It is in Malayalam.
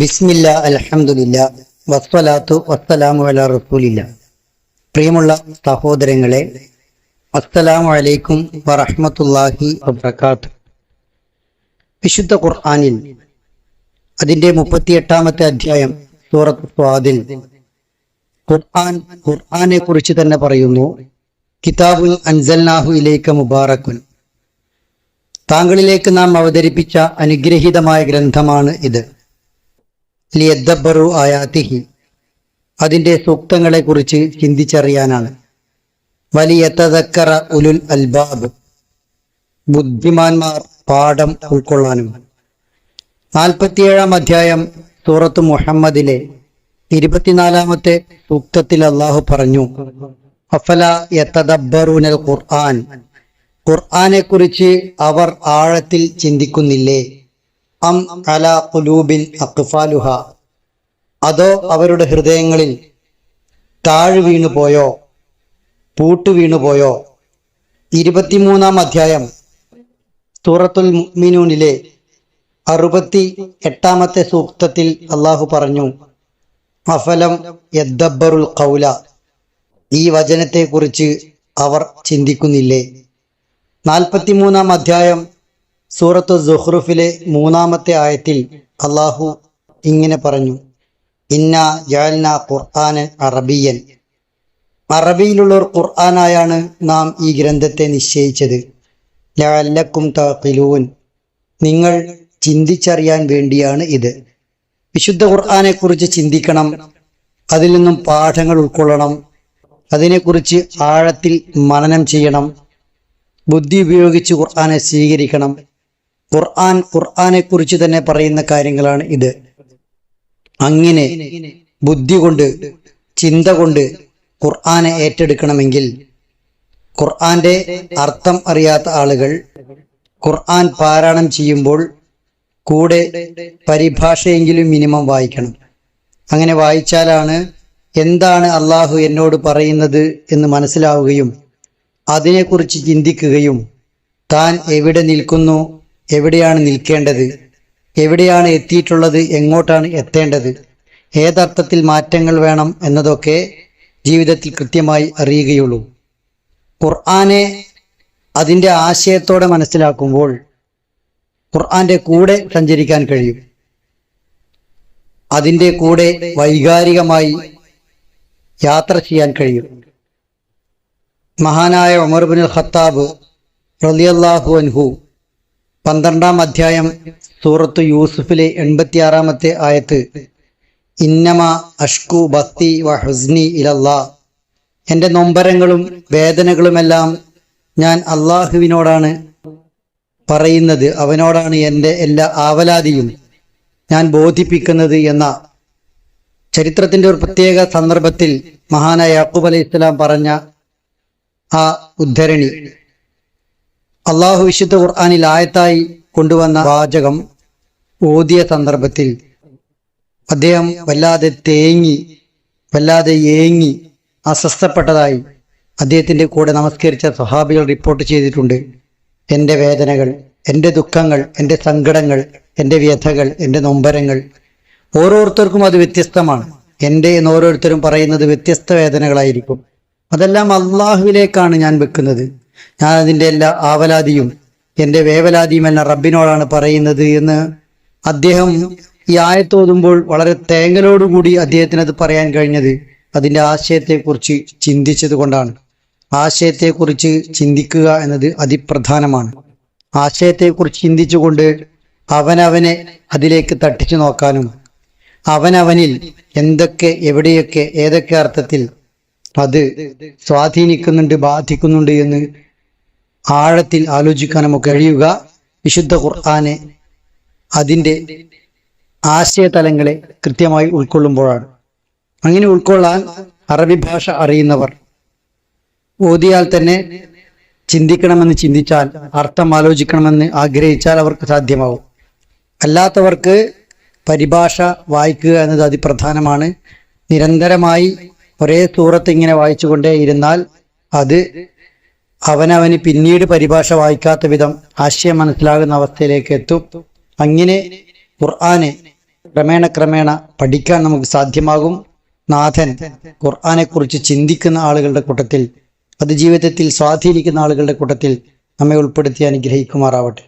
ബിസ്മില്ല അലഹമുല്ല വസ്വലാത്തു വസ്സലാമു അല റസൂലില്ല. പ്രിയമുള്ള സഹോദരങ്ങളെ അസ്സലാമു അലൈക്കും വറഹ്മത്തുള്ളാഹി വബർക്കാത്തു വിശുദ്ധ ഖുർആാനിൽ അതിന്റെ മുപ്പത്തിയെട്ടാമത്തെ അധ്യായം സൂറത്ത് സ്വാദിൽ ഖുർആൻ ഖുർആനെ കുറിച്ച് തന്നെ പറയുന്നു കിതാബുൽ അൻസൽനാഹു ഇലൈക മുബാറക്കുൻ താങ്കളിലേക്ക് നാം അവതരിപ്പിച്ച അനുഗ്രഹീതമായ ഗ്രന്ഥമാണ് ഇത്. ലിയദ്ദബറു ആയാത്തിഹി. അതിന്റെ സൂക്തങ്ങളെ കുറിച്ച് ചിന്തിച്ചറിയാനാണ്. വലിയ തതക്കറ ഉലുൽ അൽബാബ്. ബുദ്ധിമാന്മാർ പാഠം ഉൾക്കൊള്ളാനും. നാൽപ്പത്തിയേഴാം അധ്യായം സൂറത്ത് മുഹമ്മദിലെ ഇരുപത്തിനാലാമത്തെ സൂക്തത്തിൽ അള്ളാഹു പറഞ്ഞു അഫല യത്തദബ്ബറൂനൽ ഖുർആൻ. ഖുർആനെ കുറിച്ച് അവർ ആഴത്തിൽ ചിന്തിക്കുന്നില്ലേ? അം അല കുലൂബിൻ അഖ്ഫാലുഹ. അതോ അവരുടെ ഹൃദയങ്ങളിൽ താഴ് വീണുപോയോ പൂട്ട് വീണുപോയോ ഇരുപത്തിമൂന്നാം അധ്യായം സൂറത്തുൽ മുഅ്മിനൂനിലെ അറുപത്തി എട്ടാമത്തെ സൂക്തത്തിൽ അള്ളാഹു പറഞ്ഞു അഫലം യദ്ദബ്ബറുൽ കൗല ഈ വചനത്തെക്കുറിച്ച് അവർ ചിന്തിക്കുന്നില്ലേ? നാൽപ്പത്തിമൂന്നാം അധ്യായം സൂറത്തു സുഹ്റുഫിലെ മൂന്നാമത്തെ ആയത്തിൽ അള്ളാഹു ഇങ്ങനെ പറഞ്ഞു ഇന്ന ജാൽന ഖുർആാന് അറബിയൻ. അറബിയിലുള്ള ഒരു ഖുർആനായാണ് നാം ഈ ഗ്രന്ഥത്തെ നിശ്ചയിച്ചത്. ലാലക്കും തഖിലൂൻ. നിങ്ങൾ ചിന്തിച്ചറിയാൻ വേണ്ടിയാണ് ഇത്. വിശുദ്ധ ഖുർആനെ കുറിച്ച് ചിന്തിക്കണം അതിൽ നിന്നും പാഠങ്ങൾ ഉൾക്കൊള്ളണം അതിനെക്കുറിച്ച് ആഴത്തിൽ മനനം ചെയ്യണം ബുദ്ധി ഉപയോഗിച്ച് ഖുർആാനെ സ്വീകരിക്കണം ഖുർആൻ ഖുർആനെ കുറിച്ച് തന്നെ പറയുന്ന കാര്യങ്ങളാണ് ഇത്. അങ്ങനെ ബുദ്ധി കൊണ്ട് ചിന്ത കൊണ്ട് ഖുർആനെ ഏറ്റെടുക്കണമെങ്കിൽ ഖുർആന്റെ അർത്ഥം അറിയാത്ത ആളുകൾ ഖുർആൻ പാരായണം ചെയ്യുമ്പോൾ കൂടെ പരിഭാഷയെങ്കിലും മിനിമം വായിക്കണം. അങ്ങനെ വായിച്ചാലാണ് എന്താണ് അള്ളാഹു എന്നോട് പറയുന്നത് എന്ന് മനസ്സിലാവുകയും അതിനെക്കുറിച്ച് ചിന്തിക്കുകയും താൻ എവിടെ നിൽക്കുന്നു എവിടെയാണ് നിൽക്കേണ്ടത്? എവിടെയാണ് എത്തിയിട്ടുള്ളത്? എങ്ങോട്ടാണ് എത്തേണ്ടത്? ഏതർത്ഥത്തിൽ മാറ്റങ്ങൾ വേണം എന്നതൊക്കെ ജീവിതത്തിൽ കൃത്യമായി അറിയുകയുള്ളൂ. ഖുർആനെ അതിന്റെ ആശയത്തോടെ മനസ്സിലാക്കുമ്പോൾ ഖുർആന്റെ കൂടെ സഞ്ചരിക്കാൻ കഴിയും. അതിന്റെ കൂടെ വൈകാരികമായി യാത്ര ചെയ്യാൻ കഴിയും. മഹാനായ ഉമർ ബിൻ ഖത്താബ് റളിയല്ലാഹു അൻഹു പന്ത്രണ്ടാം അധ്യായം സൂറത്ത് യൂസുഫിലെ എൺപത്തിയാറാമത്തെ ആയത്ത്. ഇന്നമ അഷ്കു ഭക്തി വ ഹുസ്നി ഇലല്ലാ. എന്റെ നൊമ്പരങ്ങളും വേദനകളുമെല്ലാം ഞാൻ അള്ളാഹുവിനോടാണ് പറയുന്നത്. അവനോടാണ് എന്റെ എല്ലാ ആവലാതിയും ഞാൻ ബോധിപ്പിക്കുന്നത് എന്ന ചരിത്രത്തിന്റെ ഒരു പ്രത്യേക സന്ദർഭത്തിൽ മഹാനായ യാക്കൂബ് അലൈഹി ഇസ്ലാം പറഞ്ഞ ആ ഉദ്ധരണി. അള്ളാഹു വിശുദ്ധ ഖുർആാനിൽ ആയത്തായി കൊണ്ടുവന്ന വാചകം ഓതിയ സന്ദർഭത്തിൽ അദ്ദേഹം വല്ലാതെ തേങ്ങി വല്ലാതെ ഏങ്ങി അസ്വസ്ഥപ്പെട്ടതായി അദ്ദേഹത്തിന്റെ കൂടെ നമസ്കരിച്ച സ്വഹാബികൾ റിപ്പോർട്ട് ചെയ്തിട്ടുണ്ട്. എന്റെ വേദനകൾ എന്റെ ദുഃഖങ്ങൾ എന്റെ സങ്കടങ്ങൾ എന്റെ വ്യഥകൾ എന്റെ നൊമ്പരങ്ങൾ ഓരോരുത്തർക്കും അത് വ്യത്യസ്തമാണ്. എന്റെ എന്ന് ഓരോരുത്തരും പറയുന്നത് വ്യത്യസ്ത വേദനകളായിരിക്കും. അതെല്ലാം അള്ളാഹുവിലേക്കാണ് ഞാൻ വെക്കുന്നത്. ഞാൻ അതിന്റെ എല്ലാ ആവലാതിയും എന്റെ വേവലാതിയും എന്ന റബ്ബിനോടാണ് പറയുന്നത് എന്ന് അദ്ദേഹം ഈ ആയത്തോതുമ്പോൾ വളരെ തേങ്ങലോടുകൂടി അദ്ദേഹത്തിന് അത് പറയാൻ കഴിഞ്ഞത് അതിന്റെ ആശയത്തെക്കുറിച്ച് ചിന്തിച്ചത് കൊണ്ടാണ്. ആശയത്തെക്കുറിച്ച് ചിന്തിക്കുക എന്നത് അതിപ്രധാനമാണ്. ആശയത്തെക്കുറിച്ച് ചിന്തിച്ചുകൊണ്ട് അവനവനെ അതിലേക്ക് തട്ടിച്ചു നോക്കാനും അവനവനിൽ എന്തൊക്കെ എവിടെയൊക്കെ ഏതൊക്കെ അർത്ഥത്തിൽ അത് സ്വാധീനിക്കുന്നുണ്ട് ബാധിക്കുന്നുണ്ട് എന്ന് ആഴത്തിൽ ആലോചിക്കാൻ നമുക്ക് കഴിയുക. വിശുദ്ധ ഖുർആാനെ അതിന്റെ ആശയതലങ്ങളെ കൃത്യമായി ഉൾക്കൊള്ളുമ്പോഴാണ്. അങ്ങനെ ഉൾക്കൊള്ളാൻ അറബി ഭാഷ അറിയുന്നവർ ഓതിയാൽ തന്നെ ചിന്തിക്കണമെന്ന് ചിന്തിച്ചാൽ അർത്ഥം ആലോചിക്കണമെന്ന് ആഗ്രഹിച്ചാൽ അവർക്ക് സാധ്യമാവും. അല്ലാത്തവർക്ക് പരിഭാഷ വായിക്കുക എന്നത് അതിപ്രധാനമാണ്. നിരന്തരമായി ഒരേ സൂറത്ത് ഇങ്ങനെ വായിച്ചുകൊണ്ടേ ഇരുന്നാൽ അത് അവനവന് പിന്നീട് പരിഭാഷ വായിക്കാത്ത വിധം ആശയം മനസ്സിലാകുന്ന അവസ്ഥയിലേക്ക് എത്തും. അങ്ങനെ ഖുർആാനെ ക്രമേണ ക്രമേണ പഠിക്കാൻ നമുക്ക് സാധ്യമാകും. നാഥൻ ഖുർആാനെക്കുറിച്ച് ചിന്തിക്കുന്ന ആളുകളുടെ കൂട്ടത്തിൽ അത് ജീവിതത്തിൽ സ്വാധീനിക്കുന്ന ആളുകളുടെ കൂട്ടത്തിൽ നമ്മെ ഉൾപ്പെടുത്തി അനുഗ്രഹിക്കുമാറാവട്ടെ.